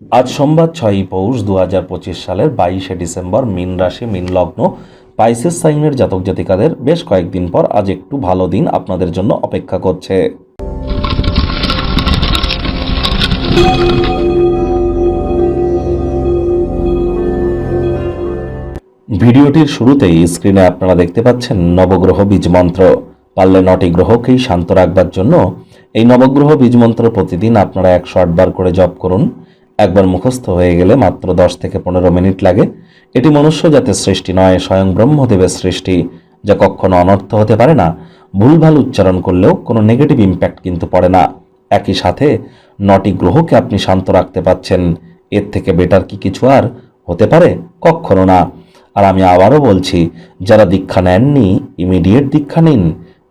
আজ সোমবার ছয়ই পৌষ দু হাজার পঁচিশ সালের বাইশে ডিসেম্বর মিন রাশি, মিন লগ্ন, পাইসেস সাইনের জাতক জাতিকাদের বেশ কয়েকদিন পর আজ একটু ভালো দিন আপনাদের জন্য অপেক্ষা করছে। ভিডিওটির শুরুতেই স্ক্রিনে আপনারা দেখতে পাচ্ছেন নবগ্রহ বীজ মন্ত্র। পারলে নটি গ্রহকেই শান্ত রাখবার জন্য এই নবগ্রহ বীজ মন্ত্র প্রতিদিন আপনারা একশো আটবার করে জপ করুন। একবার মুখস্থ হয়ে গেলে মাত্র দশ থেকে পনেরো মিনিট লাগে। এটি মনুষ্য জাতের সৃষ্টি নয়, স্বয়ং ব্রহ্মদেবের সৃষ্টি, যা কখনো অনর্থ হতে পারে না। ভুলভাল উচ্চারণ করলেও কোনো নেগেটিভ ইম্প্যাক্ট কিন্তু পড়ে না। একই সাথে, নটি গ্রহকে আপনি শান্ত রাখতে পাচ্ছেন। এর থেকে বেটার কি কিছু আর হতে পারে? কখনো না। আর আমি আবারও বলছি, যারা দীক্ষা নেননি ইমিডিয়েট দীক্ষা নিন।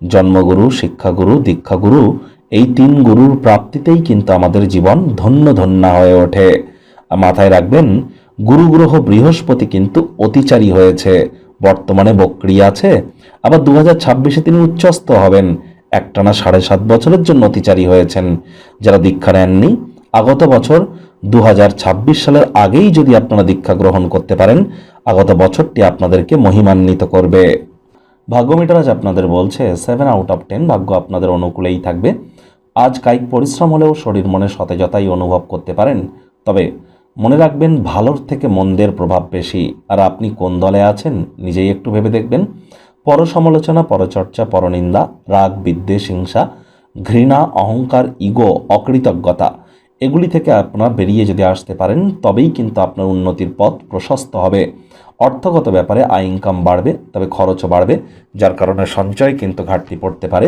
জন্মগুরু, শিক্ষাগুরু, দীক্ষাগুরু এই তিন গুরুর প্রাপ্তিতেই কিন্তু আমাদের জীবন ধন্য ধন্য হয়ে ওঠে। মাথায় রাখবেন গুরু গ্রহ বৃহস্পতি কিন্তু অতিচারী হয়েছে। বর্তমানে বক্রি আছে। আবার দু হাজার ছাব্বিশে তিনি উচ্চস্থ হবেন। একটানা সাড়ে সাত বছরের জন্য অতিচারী হয়েছেন। যারা দীক্ষা নেননি, আগত বছর দু হাজার ছাব্বিশ সালের আগেই যদি আপনারা দীক্ষা গ্রহণ করতে পারেন, আগত বছরটি আপনাদেরকে মহিমান্বিত করবে। ভাগ্যমিটার আজ আপনাদের বলছে সেভেন আউট অফ টেন ভাগ্য আপনাদের অনুকূলেই থাকবে। আজ কায়িক পরিশ্রম হলেও শরীর মনে সতেজতাই অনুভব করতে পারেন। তবে মনে রাখবেন, ভালোর থেকে মন্দের প্রভাব বেশি। আর আপনি কোন দলে আছেন, নিজেই একটু ভেবে দেখবেন। পর সমালোচনা পরচর্চা, পরনিন্দা, রাগ, বিদ্বেষ, হিংসা, ঘৃণা, অহংকার, ইগো, অকৃতজ্ঞতা, এগুলি থেকে আপনারা বেরিয়ে যদি আসতে পারেন, তবেই কিন্তু আপনার উন্নতির পথ প্রশস্ত হবে। অর্থগত ব্যাপারে আয় ইনকাম বাড়বে, তবে খরচও বাড়বে, যার কারণে সঞ্চয় কিন্তু ঘাটতি পড়তে পারে।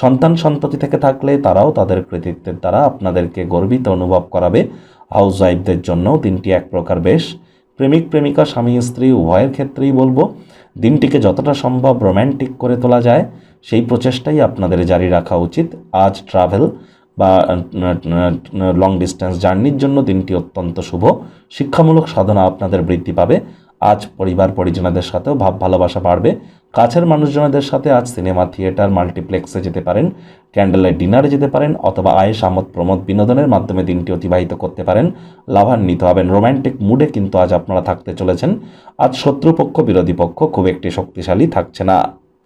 সন্তান সন্ততি থেকে থাকলে তারাও তাদের কৃতিত্বের দ্বারা আপনাদেরকে গর্বিত অনুভব করাবে। হাউস ওয়াইফদের জন্যও দিনটি এক প্রকার বেশ। প্রেমিক, প্রেমিকা, স্বামী, স্ত্রী, উভয়ের ক্ষেত্রেই বলব, দিনটিকে যতটা সম্ভব রোম্যান্টিক করে তোলা যায়, সেই প্রচেষ্টাই আপনাদের জারি রাখা উচিত। আজ ট্রাভেল বা লং ডিস্টেন্স জার্নির জন্য দিনটি অত্যন্ত শুভ। শিক্ষামূলক সাধনা আপনাদের বৃদ্ধি পাবে। আজ পরিবার পরিজনদের সাথেও ভাব ভালোবাসা বাড়বে। কাছের মানুষজনদের সাথে আজ সিনেমা থিয়েটার মাল্টিপ্লেক্সে যেতে পারেন ক্যান্ডেলের ডিনারে যেতে পারেন অথবা আয়েস আমোদ প্রমোদ বিনোদনের মাধ্যমে দিনটি অতিবাহিত করতে পারেন। লাভান্বিত হবেন রোম্যান্টিক মুডে কিন্তু আজ আপনারা থাকতে চলেছেন। আজ শত্রুপক্ষ, বিরোধী পক্ষ খুব একটি শক্তিশালী থাকছে না।